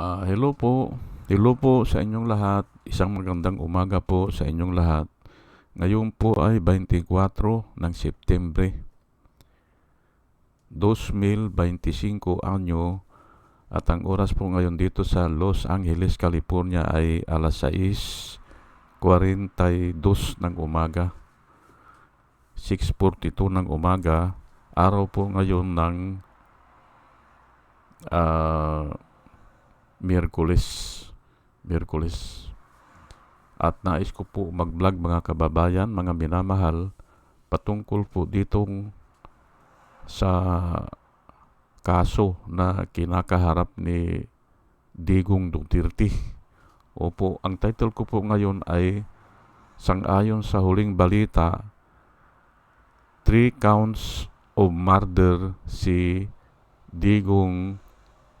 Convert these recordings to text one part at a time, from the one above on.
Ah, hello po. Hello po sa inyong lahat. Isang magandang umaga po sa inyong lahat. Ngayon po ay 24 ng Setyembre 2025 anyo at ang oras po ngayon dito sa Los Angeles, California ay alas 6.42 ng umaga. 6.42 ng umaga. Araw po ngayon ng ah Miyerkules. Miyerkules. At nais ko po mag-vlog mga kababayan, mga minamahal, patungkol po ditong sa kaso na kinakaharap ni Digong Duterte. Opo, ang title ko po ngayon ay Sang-ayon sa huling balita, three counts of murder si Digong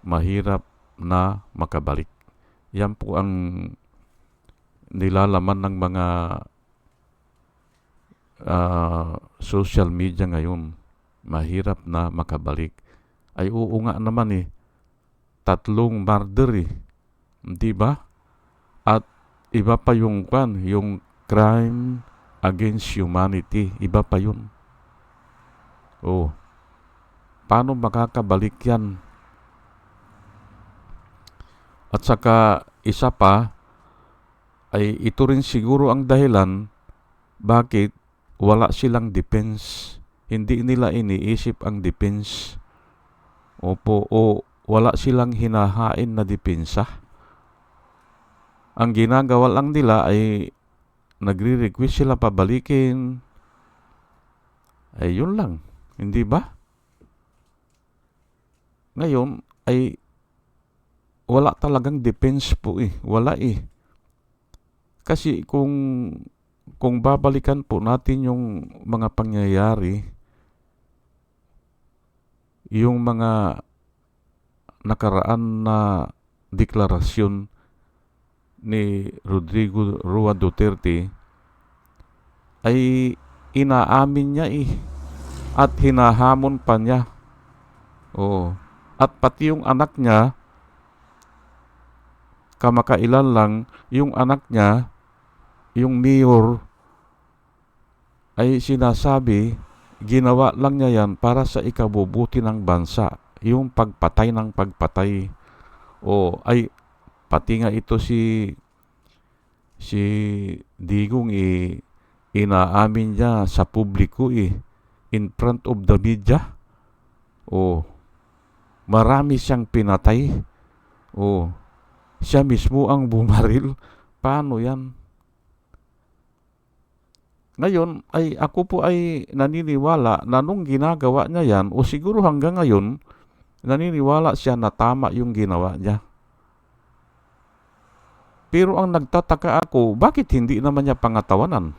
mahirap na makabalik. Yan po ang nilalaman ng mga ah, social media ngayon. Mahirap na makabalik. Ay oo nga naman eh. Tatlong murder eh. Di ba? At iba pa yung kwan, yung crime against humanity. Iba pa yun. Oh. Paano makakabalik yan? At saka isa pa ay ito rin siguro ang dahilan bakit wala silang defense. Hindi nila iniisip ang defense. Opo, o wala silang hinahain na depensa. Ang ginagawa lang nila ay nagre-request sila pabalikin. Ay yun lang. Hindi ba? Ngayon ay wala talagang defense po eh. Wala eh. Kasi kung kung babalikan po natin yung mga pangyayari, yung mga nakaraan na deklarasyon ni Rodrigo Rua Duterte ay inaamin niya eh at hinahamon pa niya. Oo. At pati yung anak niya kamakailan lang yung anak niya, yung mayor, ay sinasabi, ginawa lang niya yan para sa ikabubuti ng bansa. Yung pagpatay ng pagpatay. O ay, pati nga ito si si Digong eh, inaamin niya sa publiko eh, in front of the media. O, marami siyang pinatay. O, siya mismo ang bumaril. Paano yan? Ngayon, ay ako po ay naniniwala na nung ginagawa niya yan, o siguro hanggang ngayon, naniniwala siya na tama yung ginawa niya. Pero ang nagtataka ako, bakit hindi naman niya pangatawanan?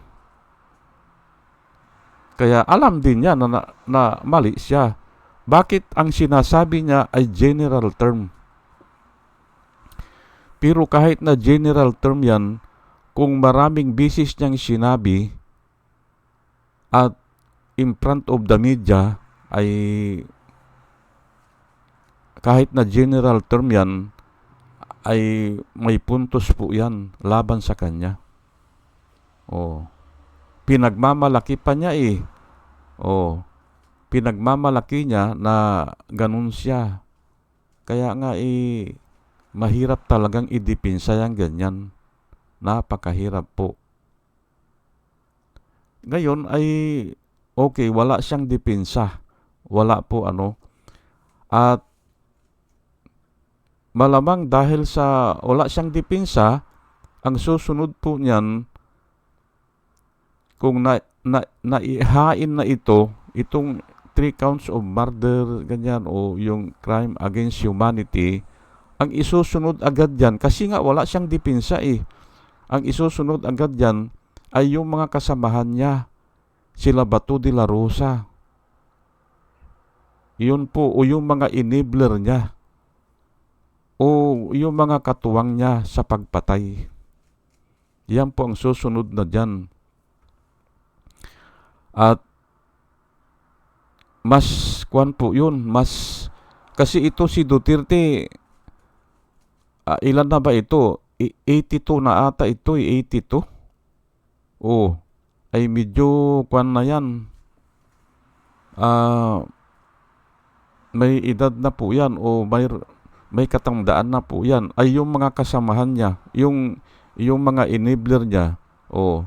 Kaya alam din niya na, na, na mali siya. Bakit ang sinasabi niya ay general term? Pero kahit na general term yan, kung maraming bisis niyang sinabi at in front of the media ay kahit na general term yan ay may puntos po yan laban sa kanya. Oh. Pinagmamalaki pa niya eh. Oh. Pinagmamalaki niya na ganun siya. Kaya nga eh mahirap talagang idipinsa yung ganyan. Napakahirap po. Ngayon ay okay, wala siyang dipinsa. Wala po ano. At malamang dahil sa wala siyang dipinsa, ang susunod po niyan kung na, na, naihain na ito, itong three counts of murder, ganyan, o yung crime against humanity, ang isusunod agad dyan, kasi nga wala siyang dipinsa eh. Ang isusunod agad dyan ay yung mga kasamahan niya. Sila Bato de la Rosa. Yun po, o yung mga enabler niya. O yung mga katuwang niya sa pagpatay. Yan po ang susunod na dyan. At mas kwan po yun, mas kasi ito si Duterte ah, ilan na ba ito? I- 82 na ata ito, eh, 82. Oh, ay medyo kwan na yan. Ah, may edad na po yan o may may katandaan na po yan ay yung mga kasamahan niya yung yung mga enabler niya o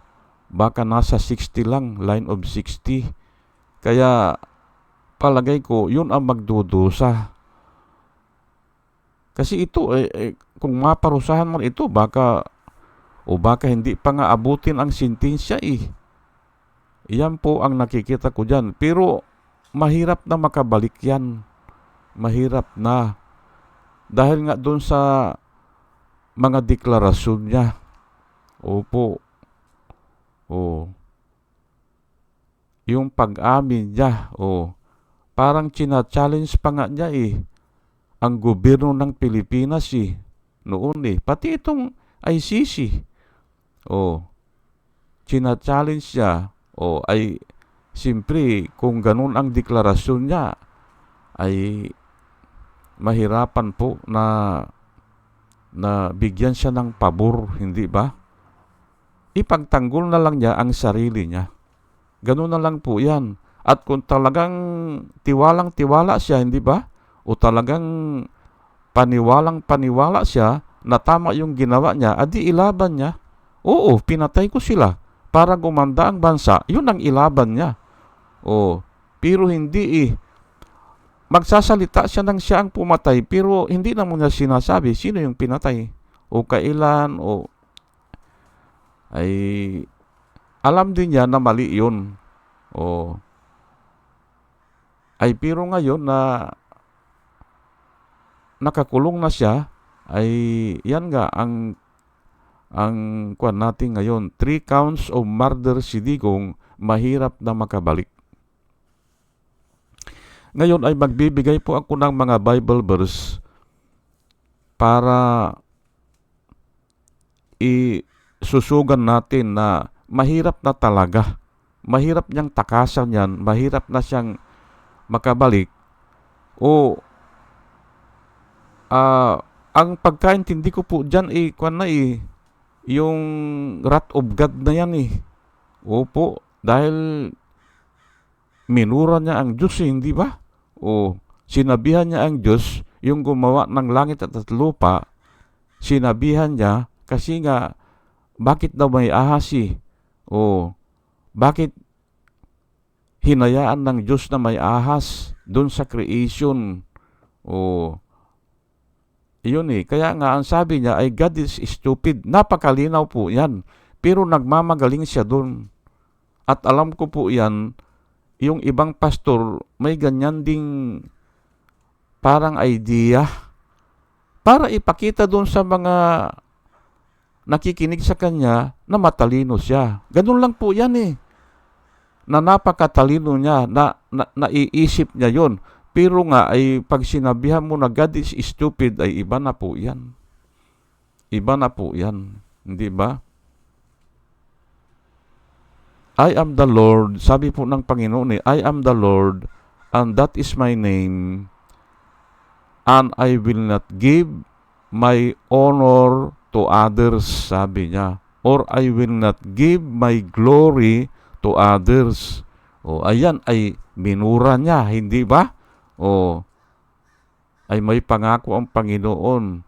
baka nasa 60 lang line of 60 kaya palagay ko yun ang magdudusa kasi ito eh, eh, kung maparusahan man ito baka o baka hindi pa nga abutin ang sentensya eh yan po ang nakikita ko dyan pero mahirap na makabalik yan mahirap na. Dahil nga doon sa mga deklarasyon niya. Opo. O. Yung pag-amin niya. O. Parang china-challenge pa nga niya eh. Ang gobyerno ng Pilipinas eh. Noon eh. Pati itong ICC. O. China-challenge niya. O ay Siyempre, kung ganun ang deklarasyon niya, ay mahirapan po na na bigyan siya ng pabor, hindi ba? Ipagtanggol na lang niya ang sarili niya. Ganun na lang po yan. At kung talagang tiwalang tiwala siya, hindi ba? O talagang paniwalang paniwala siya na tama yung ginawa niya, adi ilaban niya. Oo, pinatay ko sila para gumanda ang bansa. Yun ang ilaban niya. O, pero hindi eh magsasalita siya ng siya ang pumatay pero hindi naman niya sinasabi sino yung pinatay o kailan o ay alam din niya na mali yun o ay pero ngayon na nakakulong na siya ay yan nga ang ang kwan natin ngayon three counts of murder si Digong mahirap na makabalik ngayon ay magbibigay po ako ng mga Bible verse para isusugan natin na mahirap na talaga. Mahirap niyang takasan yan, mahirap na siyang makabalik. O uh, ang pagkaintindi ko po dyan eh, kwan na eh, yung wrath of God na yan eh. Opo, dahil minura niya ang Diyos eh, hindi ba? o sinabihan niya ang Diyos, yung gumawa ng langit at lupa, sinabihan niya kasi nga bakit daw may ahasi o bakit hinayaan ng Diyos na may ahas doon sa creation o yun eh. Kaya nga ang sabi niya ay God is stupid. Napakalinaw po yan. Pero nagmamagaling siya doon. At alam ko po yan yung ibang pastor may ganyan ding parang idea para ipakita doon sa mga nakikinig sa kanya na matalino siya. Ganun lang po yan eh. Na napakatalino niya, na, na naiisip niya yon. Pero nga ay pag sinabihan mo na God is stupid ay iba na po yan. Iba na po yan. Hindi ba? I am the Lord, sabi po ng Panginoon eh, I am the Lord, and that is my name, and I will not give my honor to others, sabi niya. Or I will not give my glory to others. O, ayan ay minura niya, hindi ba? O, ay may pangako ang Panginoon.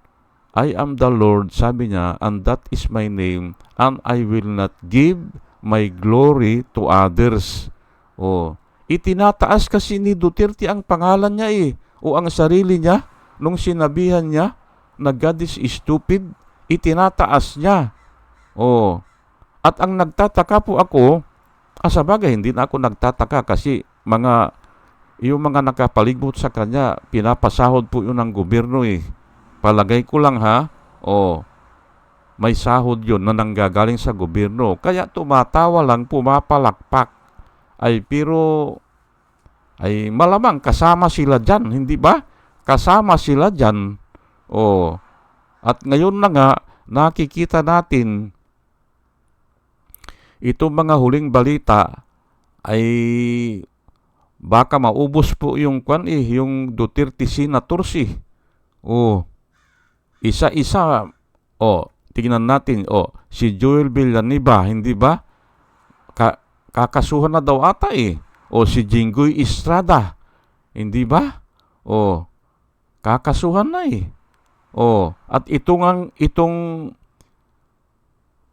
I am the Lord, sabi niya, and that is my name, and I will not give my glory to others. O, itinataas kasi ni Duterte ang pangalan niya eh, o ang sarili niya, nung sinabihan niya na God is stupid, itinataas niya. O, at ang nagtataka po ako, ah, sa bagay, hindi na ako nagtataka kasi mga, yung mga nakapaligbot sa kanya, pinapasahod po yun ng gobyerno eh. Palagay ko lang ha, o, may sahod yon na nanggagaling sa gobyerno. Kaya tumatawa lang, pumapalakpak. Ay pero ay malamang kasama sila dyan, hindi ba? Kasama sila dyan. O, at ngayon na nga, nakikita natin itong mga huling balita ay baka maubos po yung kwan eh, yung Duterte senators eh. Oh, isa-isa, o, tingnan natin, o, si Joel Villanueva, hindi ba? Ka kakasuhan na daw ata eh. O si Jinggoy Estrada, hindi ba? O, kakasuhan na eh. O, at itong ang itong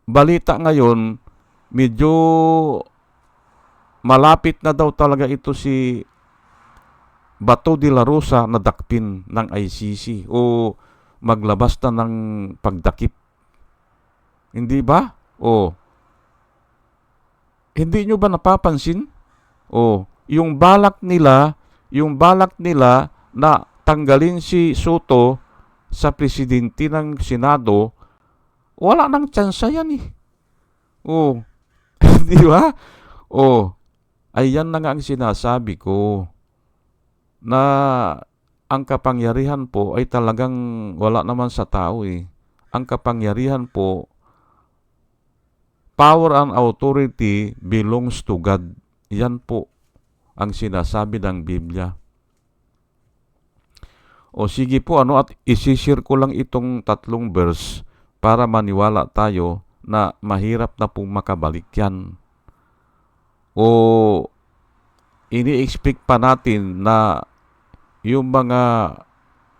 balita ngayon, medyo malapit na daw talaga ito si Bato de la Rosa na dakpin ng ICC o maglabas na ng pagdakip. Hindi ba? O, hindi nyo ba napapansin? O, yung balak nila, yung balak nila na tanggalin si Soto sa presidente ng Senado, wala nang tsansa yan eh. O, di ba? O, ayan na nga ang sinasabi ko na ang kapangyarihan po ay talagang wala naman sa tao eh. Ang kapangyarihan po, power and authority belongs to God. Yan po ang sinasabi ng Biblia. O sige po ano at isishare ko lang itong tatlong verse para maniwala tayo na mahirap na pong makabalik yan. O ini-expect pa natin na yung mga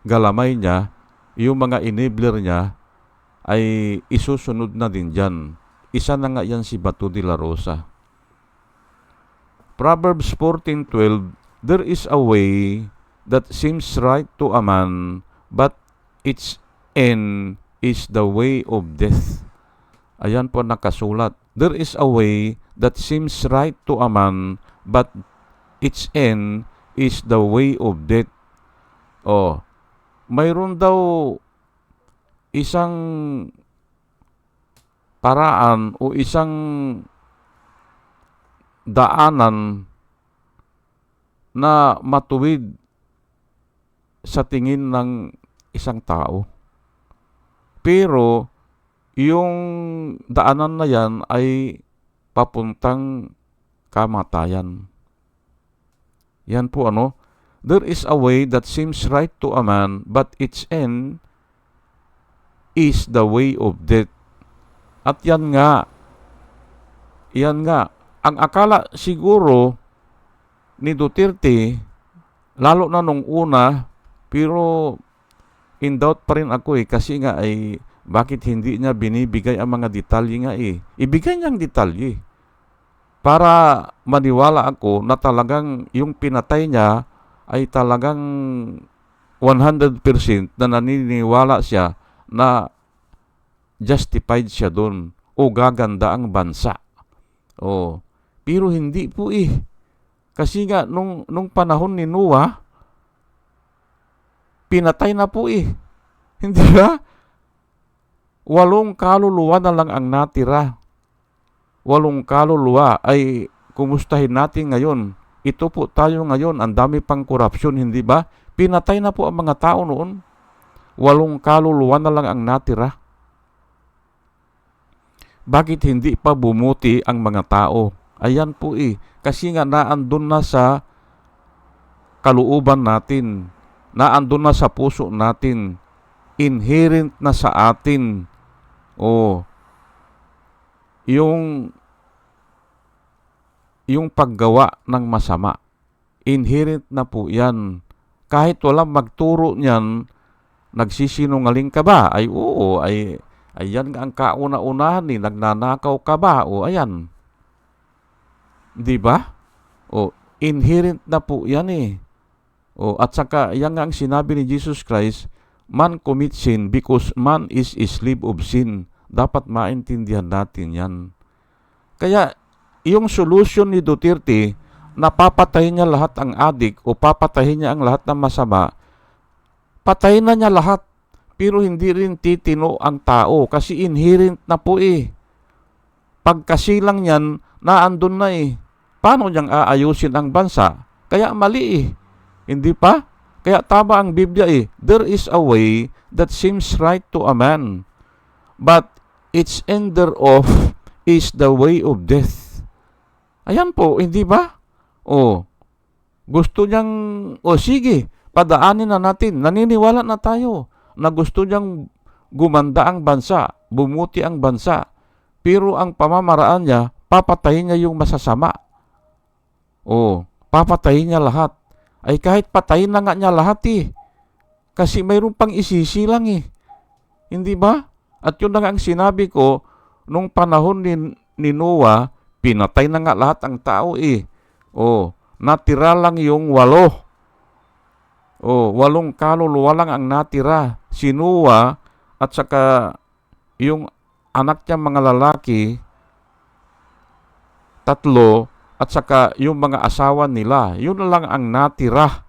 galamay niya, yung mga enabler niya, ay isusunod na din dyan. Isa na nga yan si Bato de la Rosa. Proverbs 14.12 There is a way that seems right to a man, but its end is the way of death. Ayan po nakasulat. There is a way that seems right to a man, but its end is the way of death. Oh, mayroon daw isang paraan o isang daanan na matuwid sa tingin ng isang tao. Pero yung daanan na yan ay papuntang kamatayan. Yan po ano, there is a way that seems right to a man, but its end is the way of death. At yan nga, yan nga, ang akala siguro ni Duterte, lalo na nung una, pero in doubt pa rin ako eh, kasi nga ay bakit hindi niya binibigay ang mga detalye nga eh. Ibigay niyang detalye para maniwala ako na talagang yung pinatay niya ay talagang 100% na naniniwala siya na justified siya doon o gaganda ang bansa. O, pero hindi po eh. Kasi nga nung nung panahon ni Noah pinatay na po eh. Hindi ba? Walong kaluluwa na lang ang natira. Walong kaluluwa ay kumustahin natin ngayon. Ito po tayo ngayon, ang dami pang korupsyon, hindi ba? Pinatay na po ang mga tao noon. Walong kaluluwa na lang ang natira. Bakit hindi pa bumuti ang mga tao? Ayan po eh. Kasi nga naandun na sa kaluuban natin. Naandun na sa puso natin. Inherent na sa atin. O yung yung paggawa ng masama. Inherent na po yan. Kahit walang magturo niyan, nagsisinungaling ka ba? Ay oo, ay ayan ang kauna-unahan ni, nagnanakaw ka ba? O ayan, Di ba? O, inherent na po yan eh. O, at saka, yan nga ang sinabi ni Jesus Christ, man commits sin because man is a slave of sin. Dapat maintindihan natin yan. Kaya, yung solution ni Duterte, napapatayin niya lahat ang adik o papatayin niya ang lahat ng masama, patayin na niya lahat. Pero hindi rin titino ang tao kasi inherent na po eh. Pagkasilang yan, naandun na eh. Paano niyang aayusin ang bansa? Kaya mali eh. Hindi pa? Kaya tama ang Biblia eh. There is a way that seems right to a man. But its end thereof is the way of death. Ayan po, hindi ba? O, gusto niyang, o sige, padaanin na natin. Naniniwala na tayo na gusto niyang gumanda ang bansa, bumuti ang bansa. Pero ang pamamaraan niya, papatayin niya yung masasama. O, papatayin niya lahat. Ay kahit patayin na nga niya lahat eh. Kasi mayroon pang isisi lang eh. Hindi ba? At yun na nga ang sinabi ko, nung panahon ni, ni Noah, pinatay na nga lahat ang tao eh. O, natira lang yung walo. O, walong kaluluwa lang ang natira. Si Noah at saka yung anak niya mga lalaki, tatlo, at saka yung mga asawa nila. Yun na lang ang natira.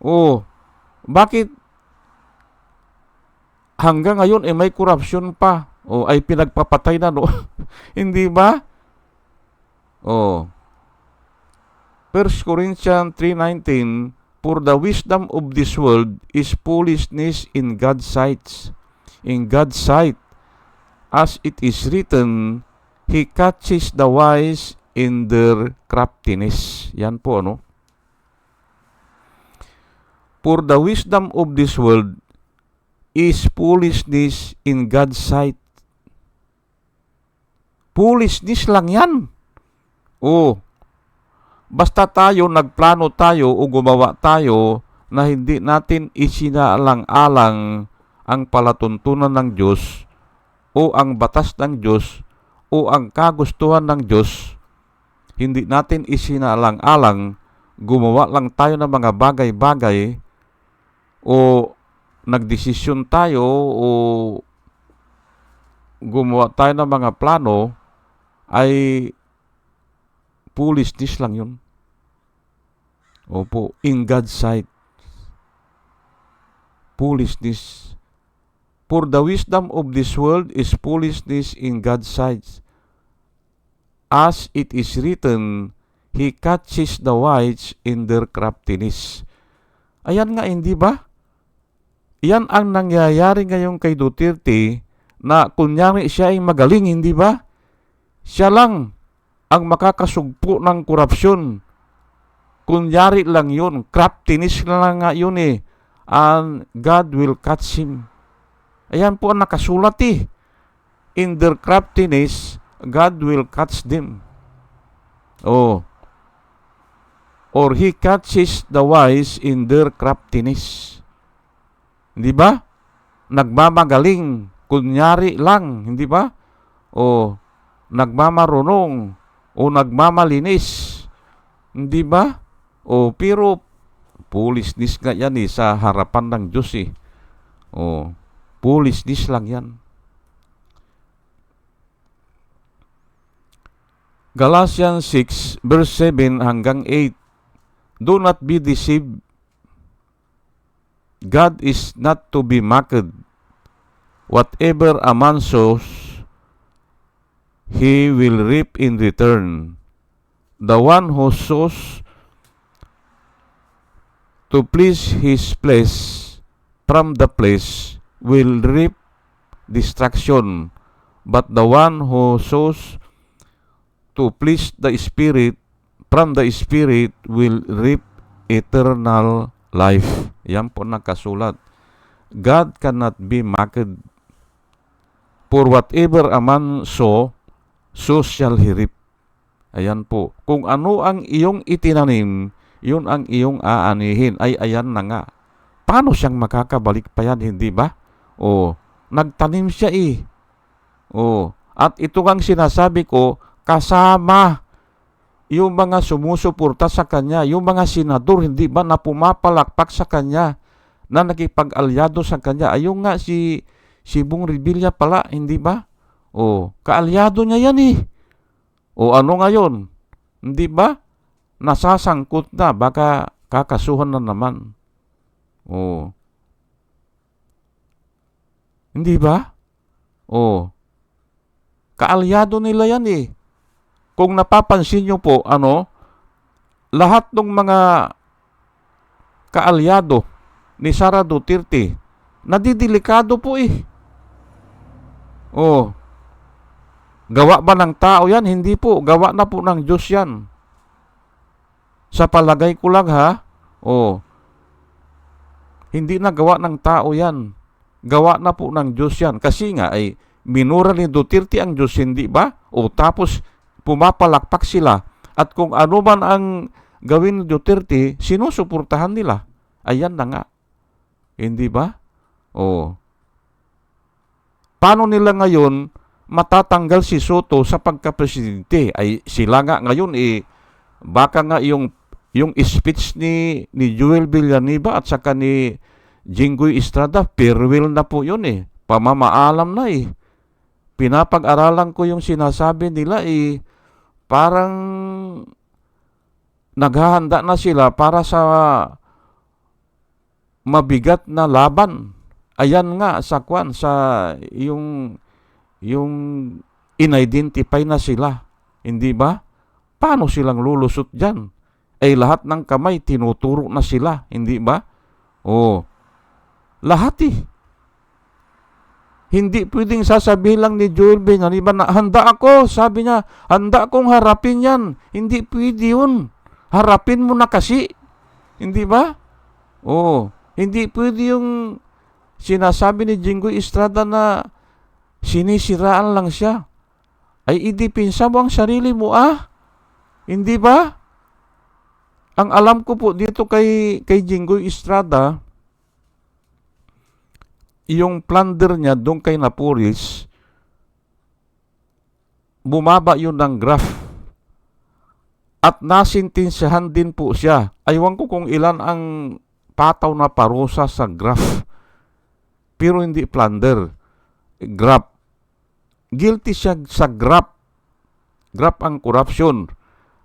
O, bakit hanggang ngayon eh may korupsyon pa o ay pinagpapatay na no? Hindi ba? O, 1 Corinthians 3.19 For the wisdom of this world is foolishness in God's sight. In God's sight, as it is written, He catches the wise in their craftiness. Yan po ano. For the wisdom of this world is foolishness in God's sight. Foolishness lang yan. Oh, basta tayo, nagplano tayo o gumawa tayo na hindi natin isinaalang-alang ang palatuntunan ng Diyos o ang batas ng Diyos o ang kagustuhan ng Diyos, hindi natin isinaalang-alang, gumawa lang tayo ng mga bagay-bagay o nagdesisyon tayo o gumawa tayo ng mga plano ay foolishness lang yun. Opo, in God's sight. Foolishness. For the wisdom of this world is foolishness in God's sight. As it is written, He catches the wise in their craftiness. Ayan nga, hindi ba? Yan ang nangyayari ngayon kay Duterte na kunyari siya ay magaling, hindi ba? Siya lang ang makakasugpo ng korupsyon. Kunyari lang yun, craftiness lang nga yun eh. And God will catch him. Ayan po ang nakasulat eh. In their craftiness, God will catch them. Oh. Or He catches the wise in their craftiness. Hindi ba? Nagmamagaling, kunyari lang, hindi ba? O nagmamarunong, o nagmamalinis, hindi ba? O pero foolishness nga yan eh, sa harapan ng Diyos eh. O foolishness lang yan. Galatians 6 verse 7 hanggang 8 Do not be deceived God is not to be mocked. Whatever a man sows, he will reap in return. The one who sows to please his place from the place will reap destruction, but the one who sows to please the Spirit from the Spirit will reap eternal life. Yan po nakasulat. God cannot be mocked. For whatever a man sow, so shall he reap. Ayan po. Kung ano ang iyong itinanim, yun ang iyong aanihin. Ay, ayan na nga. Paano siyang makakabalik pa yan, hindi ba? O, nagtanim siya eh. O, at ito ang sinasabi ko, kasama yung mga sumusuporta sa kanya, yung mga senador, hindi ba na pumapalakpak sa kanya, na nakipag-alyado sa kanya. Ayun nga si, si Bong Revilla pala, hindi ba? O, kaalyado niya yan eh. O ano ngayon? Hindi ba? Nasasangkot na, baka kakasuhan na naman. O, hindi ba? O, kaalyado nila yan eh kung napapansin nyo po, ano, lahat ng mga kaalyado ni Sara Duterte, nadidelikado po eh. Oh, gawa ba ng tao yan? Hindi po, gawa na po ng Diyos yan. Sa palagay ko lang ha, oh, hindi na gawa ng tao yan. gawa na po ng Diyos yan. Kasi nga ay minura ni Duterte ang Diyos, hindi ba? O tapos pumapalakpak sila. At kung ano man ang gawin ni Duterte, sinusuportahan nila. Ayan na nga. Hindi ba? O. Paano nila ngayon matatanggal si Soto sa pagka-presidente? Ay sila nga ngayon eh, baka nga yung yung speech ni ni Joel Villanueva at saka ni Jinggoy Estrada, farewell na po yun eh. Pamamaalam na eh. Pinapag-aralan ko yung sinasabi nila eh, parang naghahanda na sila para sa mabigat na laban. Ayan nga sa kwan sa yung yung in-identify na sila. Hindi ba? Paano silang lulusot diyan? Ay lahat ng kamay tinuturo na sila, hindi ba? Oh. Lahat eh. Hindi pwedeng sasabihin lang ni Joel Benaniba na handa ako. Sabi niya, handa akong harapin yan. Hindi pwede yun. Harapin mo na kasi. Hindi ba? Oo. Hindi pwede yung sinasabi ni Jinggoy Estrada na sinisiraan lang siya. Ay idipinsa mo ang sarili mo ah. Hindi ba? Ang alam ko po dito kay, kay Jinggoy Estrada, yung plunder niya doon kay Napuris, bumaba yun ng graph. At nasintinsahan din po siya. Aywan ko kung ilan ang pataw na parusa sa graph. Pero hindi plunder. Graph. Guilty siya sa graph. Graph ang corruption.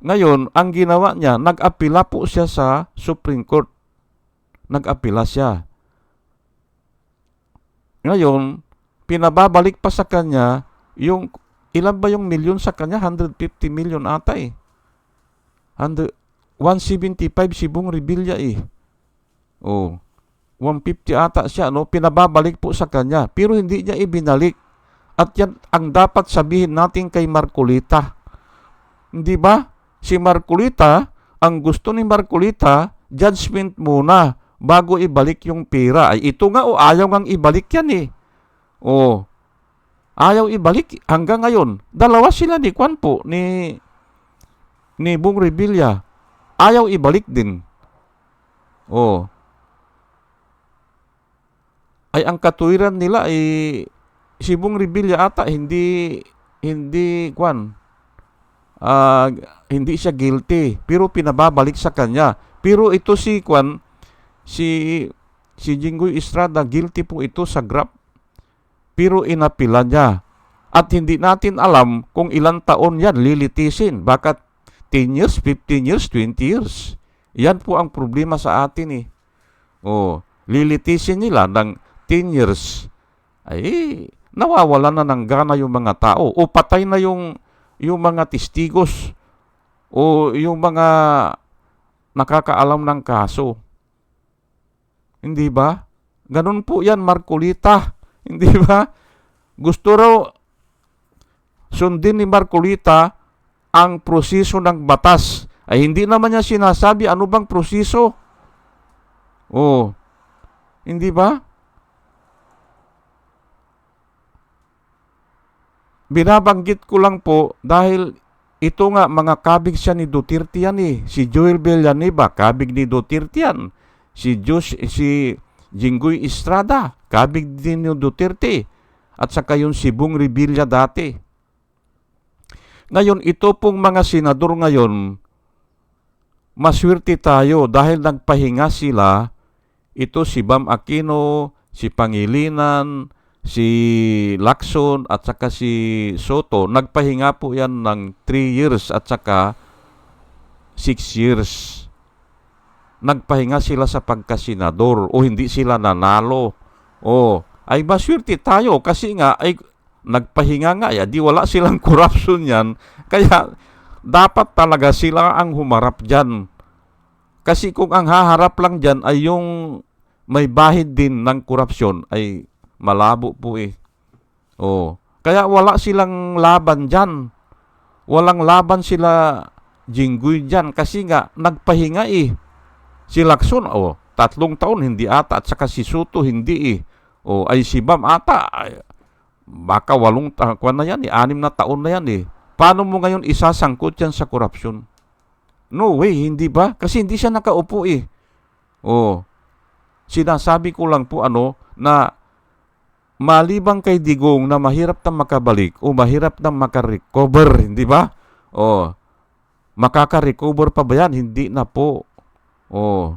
Ngayon, ang ginawa niya, nag-apila po siya sa Supreme Court. Nag-apila siya. Ngayon, pinababalik pa sa kanya yung ilan ba yung milyon sa kanya? 150 million ata eh. 100, 175 si Bong Revilla eh. Oh. 150 ata siya, no? Pinababalik po sa kanya. Pero hindi niya ibinalik. At yan ang dapat sabihin natin kay Marcolita. Hindi ba? Si Marcolita, ang gusto ni Marcolita, judgment muna bago ibalik yung pera. Ay ito nga o ayaw ngang ibalik yan eh. O, ayaw ibalik hanggang ngayon. Dalawa sila ni Kwan po, ni, ni Bong Revilla. Ayaw ibalik din. O, ay ang katuwiran nila ay si Bong Revilla ata hindi hindi kwan uh, hindi siya guilty pero pinababalik sa kanya pero ito si kwan si si Jinggoy Estrada guilty po ito sa grab pero inapila niya. At hindi natin alam kung ilang taon yan lilitisin. Baka 10 years, 15 years, 20 years. Yan po ang problema sa atin eh. Oh, lilitisin nila ng 10 years, ay nawawala na ng gana yung mga tao. O patay na yung yung mga testigos. O yung mga nakakaalam ng kaso. Hindi ba? Ganun po yan, Marcolita. Hindi ba? Gusto raw sundin ni Marcolita ang proseso ng batas. Ay hindi naman niya sinasabi ano bang proseso. Oh, hindi ba? Binabanggit ko lang po dahil ito nga mga kabig siya ni Duterte yan eh. Si Joel Villanueva, kabig ni Duterte yan. Si Josh, si Jinggoy Estrada, kabig din Duterte. At saka yung si Bong Revilla dati. Ngayon, ito pong mga senador ngayon, maswerte tayo dahil nagpahinga sila. Ito si Bam Aquino, si Pangilinan, si Lacson at saka si Soto, nagpahinga po yan ng 3 years at saka 6 years. Nagpahinga sila sa pagkasinador o hindi sila nanalo. O, ay maswerte tayo kasi nga ay nagpahinga nga ya, di wala silang corruption yan. Kaya dapat talaga sila ang humarap dyan. Kasi kung ang haharap lang dyan ay yung may bahid din ng korupsyon ay Malabo po eh. Oh. Kaya wala silang laban dyan. Walang laban sila Jinggoy dyan kasi nga nagpahinga eh. Si Lacson, oh, tatlong taon hindi ata at saka si Soto hindi eh. O ay si Bam ata, ay, baka walong taon na yan, eh, anim na taon na yan eh. Paano mo ngayon isasangkot yan sa korupsyon? No way, hindi ba? Kasi hindi siya nakaupo eh. O, sinasabi ko lang po ano, na malibang kay Digong na mahirap na makabalik o mahirap na makarecover, hindi ba? O, makaka-recover pa ba yan? Hindi na po. O,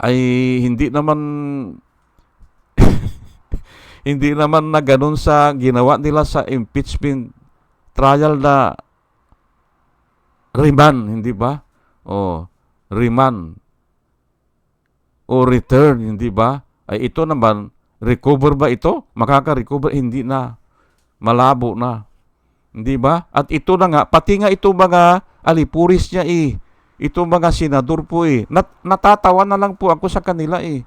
ay hindi naman hindi naman na ganun sa ginawa nila sa impeachment trial na remand, hindi ba? O, remand o return, hindi ba? Ay ito naman, recover ba ito? Makaka-recover? Hindi na. Malabo na. Hindi ba? At ito na nga, pati nga ito mga alipuris niya eh. Ito mga senador po eh. Nat- natatawa na lang po ako sa kanila eh.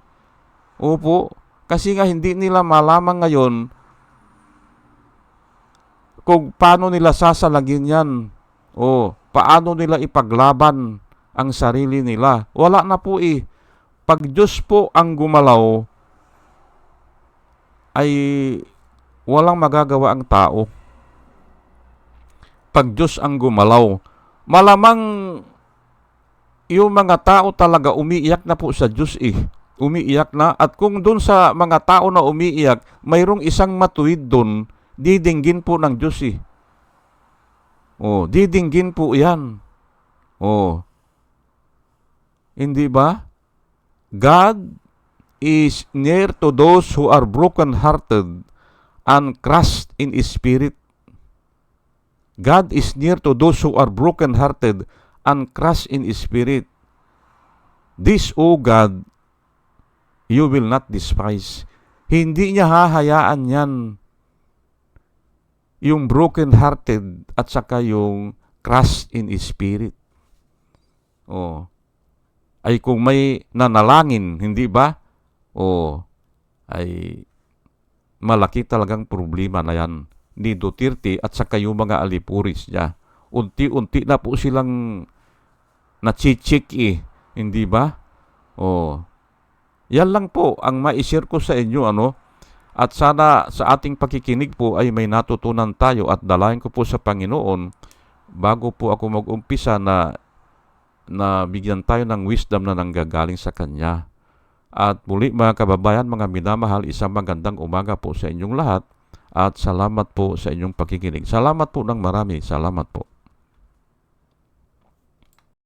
Opo. Kasi nga hindi nila malaman ngayon kung paano nila sasalagin yan. O paano nila ipaglaban ang sarili nila. Wala na po eh. Pag Diyos po ang gumalaw, ay walang magagawa ang tao. Pag Diyos ang gumalaw, malamang yung mga tao talaga umiiyak na po sa Diyos eh. Umiiyak na. At kung doon sa mga tao na umiiyak, mayroong isang matuwid doon, didinggin po ng Diyos eh. Oh, didinggin po yan. Oh. Hindi ba? God is near to those who are broken-hearted and crushed in spirit. God is near to those who are broken-hearted and crushed in spirit. This, O God, you will not despise. Hindi niya hahayaan yan yung broken-hearted at saka yung crushed in spirit. Oh. Ay kung may nanalangin, hindi ba? O ay malaki talagang problema na yan ni Duterte at saka yung mga alipuris niya. Unti-unti na po silang nachichik eh, hindi ba? O, yan lang po ang ma-share ko sa inyo ano. At sana sa ating pakikinig po ay may natutunan tayo at dalayan ko po sa Panginoon bago po ako mag-umpisa na na bigyan tayo ng wisdom na nanggagaling sa Kanya. At muli mga kababayan, mga minamahal, isang magandang umaga po sa inyong lahat at salamat po sa inyong pakikinig. Salamat po ng marami. Salamat po.